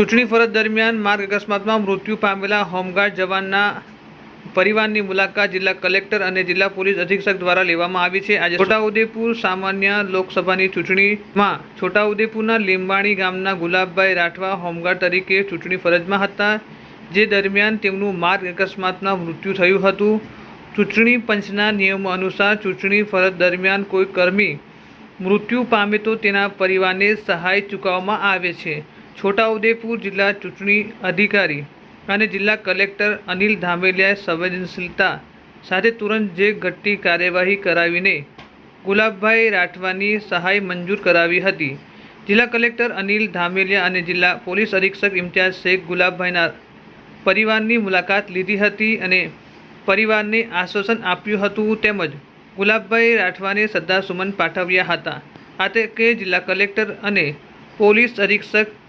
ચૂંટણી ફરજ દરમિયાન માર્ગ અકસ્માતમાં મૃત્યુ પામેલા હોમગાર્ડ જવાનના પરિવારની મુલાકાત જિલ્લા કલેક્ટર અને જિલ્લા પોલીસ અધિક્ષક દ્વારા લેવામાં આવી છે. આજે છોટાઉદેપુર સામાન્ય લોકસભાની ચૂંટણીમાં છોટાઉદેપુરના લીંબાણી ગામના ગુલાબભાઈ રાઠવા હોમગાર્ડ તરીકે ચૂંટણી ફરજમાં હતા, જે દરમિયાન તેમનું માર્ગ અકસ્માતમાં મૃત્યુ થયું હતું. ચૂંટણી પંચના નિયમો અનુસાર ચૂંટણી ફરજ દરમિયાન કોઈ કર્મી મૃત્યુ પામે તો તેના પરિવારને સહાય ચૂકવવામાં આવે છે. છોટાઉદેપુર જિલ્લા ચૂંટણી અધિકારી અને જિલ્લા કલેક્ટર અનિલ ધામેલિયાએ સંવેદનશીલતા સાથે તુરંત જે ઘટતી કાર્યવાહી કરાવીને ગુલાબભાઈ રાઠવાની સહાય મંજૂર કરાવી હતી. જિલ્લા કલેક્ટર અનિલ ધામેલિયા અને જિલ્લા પોલીસ અધિક્ષક ઇમ્તિયાઝ શેખ ગુલાબભાઈના પરિવારની મુલાકાત લીધી હતી અને પરિવારને આશ્વાસન આપ્યું હતું તેમજ ગુલાબભાઈ રાઠવાને શ્રદ્ધાસુમન પાઠવ્યા હતા. આ કે જિલ્લા કલેક્ટર અને પોલીસ અધિક્ષક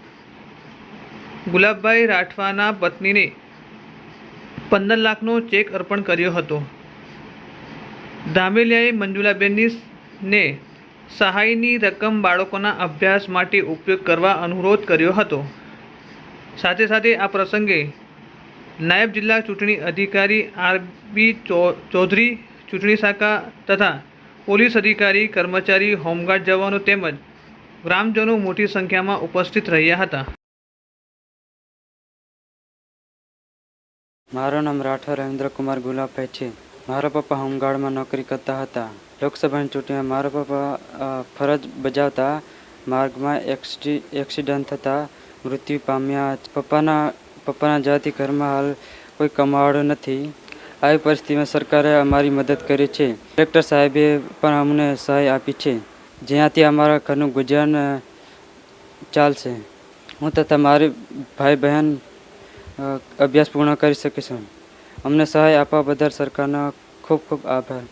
ગુલાબભાઈ રાઠવાના પત્નીને પંદર લાખનો ચેક અર્પણ કર્યો હતો. ધામેલિયાએ મંજુલાબેનની ને સહાયની રકમ બાળકોના અભ્યાસ માટે ઉપયોગ કરવા અનુરોધ કર્યો હતો. સાથે સાથે આ પ્રસંગે નાયબ જિલ્લા ચૂંટણી અધિકારી આર બી ચૌધરી, ચૂંટણી શાખા તથા પોલીસ અધિકારી, કર્મચારી, હોમગાર્ડ જવાનો તેમજ ગ્રામજનો મોટી સંખ્યામાં ઉપસ્થિત રહ્યા હતા. મારું નામ રાઠોર રવિન્દ્રકુમાર ગુલાભાઈ છે. મારા પપ્પા હોમગાર્ડમાં નોકરી કરતા હતા. લોકસભાની ચૂંટણીમાં મારા પપ્પા ફરજ બજાવતા માર્ગમાં એક્સિ, એક્સિડન્ટ થતાં મૃત્યુ પામ્યા. પપ્પાના પપ્પાના જાતિ ઘરમાં હાલ કોઈ કમાવાળું નથી. આવી પરિસ્થિતિમાં સરકારે અમારી મદદ કરી છે. કલેક્ટર સાહેબે પણ અમને સહાય આપી છે. જ્યાંથી અમારા ઘરનું ગુજરાન ચાલશે. હું તથા મારી ભાઈ બહેન અભ્યાસ પૂર્ણ કરી શકીશું અમને સહાય આપવા બદલ સરકારનો ખૂબ ખૂબ આભાર.